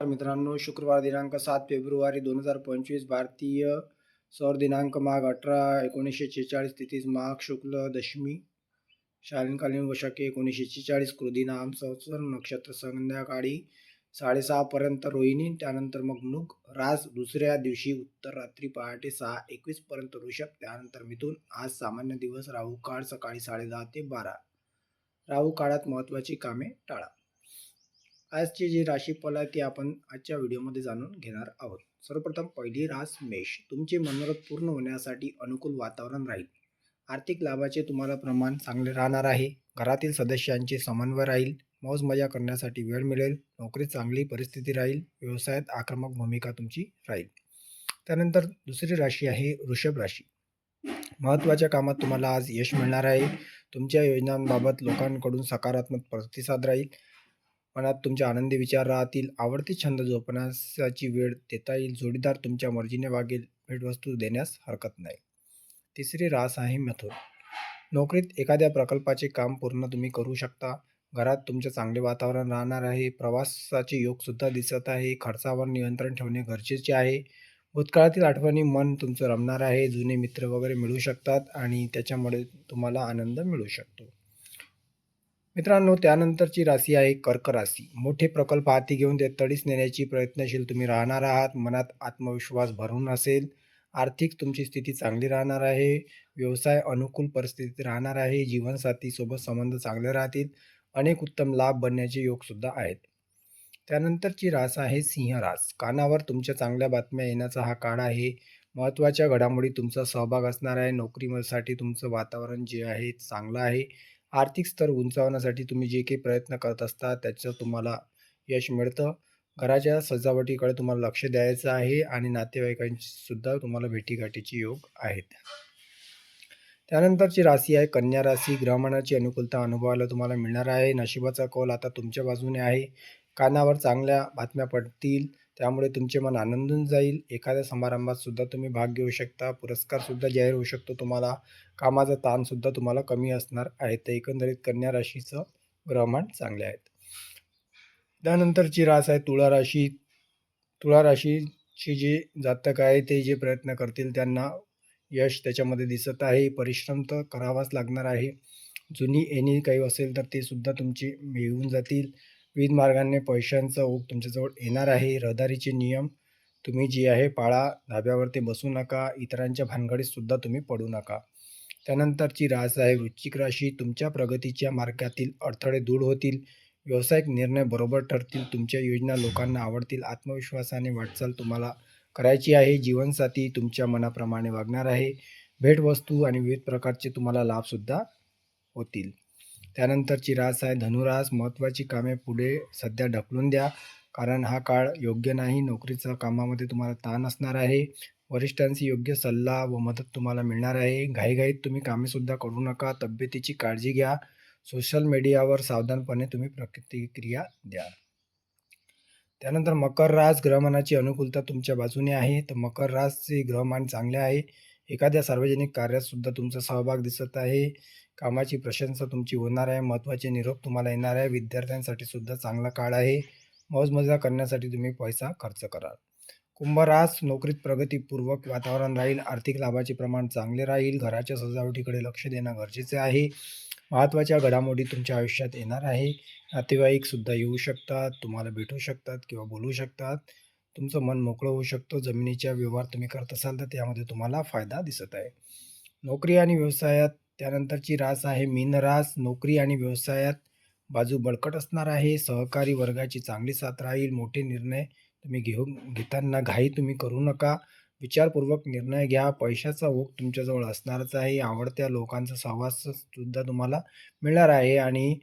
मित्रांनो शुक्रवार दिनांक सात फेब्रुवारी दोन हजार पंचवीस भारतीय सौर दिनांक माघ अठरा एकोणीसशे छेचाळीस तिथीस माघ शुक्ल दशमी. शालीनकालीन वशके एकोणीसशे छेचाळीस कृदी नाम संवत्सर नक्षत्र संध्याकाळी साडेसहापर्यंत रोहिणी त्यानंतर मग मृग रास दुसऱ्या दिवशी उत्तर रात्री पहाटे सहा एकवीसपर्यंत ऋषभ त्यानंतर मिथून आज सामान्य दिवस राहू काळ सकाळी साडेदहा ते बारा. राहू काळात महत्त्वाची कामे टाळा. आजची जी राशीफल आहे ती आपण आजच्या व्हिडिओमध्ये जाणून घेणार आहोत. सर्वप्रथम पहिली रास मेष. तुमचे मनोरथ पूर्ण होण्यासाठी अनुकूल वातावरण राहील. आर्थिक लाभाचे तुम्हाला प्रमाण चांगले राहणार आहे. घरातील सदस्यांचे समन्वय राहील. मौज मजा करण्यासाठी वेळ मिळेल. नोकरीत चांगली परिस्थिती राहील. व्यवसायात आक्रमक भूमिका तुमची राहील. त्यानंतर दुसरी राशी आहे वृषभ राशी. महत्त्वाच्या कामात तुम्हाला आज यश मिळणार आहे. तुमच्या योजनांबाबत लोकांकडून सकारात्मक प्रतिसाद राहील. मनात तुमचे आनंदी विचार राहतील आवडते छंद जोपासण्याची वेळ देता येईल जोडीदार तुमच्या मर्जीने वागेल भेटवस्तू देण्यास हरकत नाही. तिसरी रास आहे मथुर. नोकरीत एखाद्या प्रकल्पाचे काम पूर्ण तुम्ही करू शकता. घरात तुमचे चांगले वातावरण राहणार आहे. प्रवासाचे योगसुद्धा दिसत आहे. खर्चावर नियंत्रण ठेवणे गरजेचे आहे. भूतकाळातील आठवणी मन तुमचं रमणार आहे. जुने मित्र वगैरे मिळू शकतात आणि त्याच्यामुळे तुम्हाला आनंद मिळू शकतो. मित्रांनो त्यानंतरची राशी आहे कर्क राशी. मोठे प्रकल्प हाती घेऊन ते तडीस नेण्याची प्रयत्नशील तुम्ही राहणार आहात. मनात आत्मविश्वास भरून असेल. आर्थिक तुमची स्थिती चांगली राहणार आहे. व्यवसाय अनुकूल परिस्थितीत राहणार आहे. जीवनसाथीसोबत संबंध चांगले राहतील. अनेक उत्तम लाभ बनण्याचे योगसुद्धा आहेत. त्यानंतरची रास आहे सिंह रास. कानावर तुमच्या चांगल्या बातम्या येण्याचा हा काळ आहे. महत्त्वाच्या घडामोडी तुमचा सहभाग असणार आहे. नोकरीसाठी तुमचं वातावरण जे आहे चांगलं आहे. आर्थिक स्तर उंचावण्यासाठी तुम्ही जे काही प्रयत्न करत असता त्याचं तुम्हाला यश मिळतं. घराच्या सजावटीकडे तुम्हाला लक्ष द्यायचं आहे आणि नातेवाईकांची सुद्धा तुम्हाला भेटीगाठीचे योग आहेत. त्यानंतरची राशी आहे कन्या राशी. ग्रहमानाची अनुकूलता अनुभवायला तुम्हाला मिळणार आहे. नशिबाचा कौल आता तुमच्या बाजूने आहे. कानावर चांगल्या बातम्या पडतील. त्यामुळे तुमचे मन आनंदून जाईल. एखाद्या समारंभात सुद्धा तुम्ही भाग घेऊ शकता. पुरस्कार सुद्धा जाहीर होऊ शकतो तुम्हाला. कामाचा ताणसुद्धा तुम्हाला कमी असणार आहे. तर एकंदरीत कन्या राशीचं ग्रहमान चांगले आहेत. त्यानंतरची रास आहे तुळा राशी. तुळा राशीची जे जातक आहे ते जे प्रयत्न करतील त्यांना यश त्याच्यामध्ये दिसत आहे. परिश्रम तर करावाच लागणार आहे. जुनी एनी काही असेल तर ते सुद्धा तुमची मिळून जातील. विविध मार्गाने पैशांचा ओघ तुमच्याजवळ येणार आहे. रहदारीचे नियम तुम्ही जे आहे पाळा धाब्यावरती बसू नका इतरांच्या भानगडीत सुद्धा तुम्ही पडू नका. त्यानंतरची रास आहे वृश्चिक राशी तुमच्या प्रगतीच्या मार्गातील अडथळे दूर होतील. व्यावसायिक निर्णय बरोबर ठरतील. तुमच्या योजना लोकांना आवडतील. आत्मविश्वासाने वाटचाल तुम्हाला करायची आहे. जीवनसाथी तुमच्या मनाप्रमाणे वागणार आहे. भेटवस्तू आणि विविध प्रकारचे तुम्हाला लाभसुद्धा होतील. त्यानंतरची रास आहे. धनुरास महत्त्वाची कामे पुढे सध्या ढकलून द्या. कारण हा काळ योग्य नाही. नोकरीचा कामामध्ये तुम्हाला ताण असणार आहे. वरिष्ठांशी योग्य सल्ला व मदत तुम्हाला मिळणार आहे. घाईघाईत तुम्ही कामेसुद्धा करू नका. तब्येतीची काळजी घ्या. सोशल मीडियावर सावधानपणे तुम्ही प्रतिक्रिया द्या. त्यानंतर मकर रास ग्रहमानाची अनुकूलता तुमच्या बाजूने आहे. तर मकर रासचे ग्रहमान चांगले आहे. एखाद्या सार्वजनिक कार्यात सुद्धा तुमचा सहभाग दिसत आहे. कामाची प्रशंसा तुमची होणार आहे. महत्त्वाचे निरोप तुम्हाला येणार आहे. विद्यार्थ्यांसाठी सुद्धा चांगला काळ आहे. मौजमजा करण्यासाठी तुम्ही पैसा खर्च कराल. कुंभरास नोकरीत प्रगतीपूर्वक वातावरण राहील. आर्थिक लाभाचे प्रमाण चांगले राहील. घराच्या सजावटीकडे लक्ष देणं गरजेचे आहे. महत्त्वाच्या घडामोडी तुमच्या आयुष्यात येणार आहे. नातेवाईकसुद्धा येऊ शकतात. तुम्हाला भेटू शकतात किंवा बोलू शकतात. तुमचं मन मोकळं होऊ शकतो जमिनीच्या व्यवहार तुम्ही करत असाल तर त्यामध्ये तुम्हाला फायदा दिसत आहे. नोकरी आणि व्यवसायात त्यानंतरची रास आहे मीन रास. नोकरी आणि व्यवसायात बाजू बळकट असणार आहे. सहकारी वर्गाची चांगली साथ राहील. मोठे निर्णय तुम्ही घेऊन घेताना घाई तुम्ही करू नका. विचारपूर्वक निर्णय घ्या. पैशाचा ओघ तुमच्याजवळ असणारच आहे. आवडत्या लोकांचा सहवास सुद्धा तुम्हाला मिळणार आहे आणि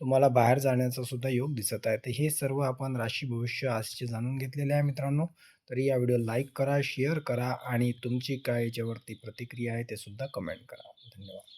तुम्हाला बाहेर जाण्याचा सुद्धा योग दिसत आहे. तर हे सर्व आपण राशी भविष्य आजचे जाणून घेतलेले आहे मित्रांनो. तरी या व्हिडिओ लाईक करा शेअर करा आणि तुमची काय याच्यावरती प्रतिक्रिया आहे ते सुद्धा कमेंट करा. धन्यवाद.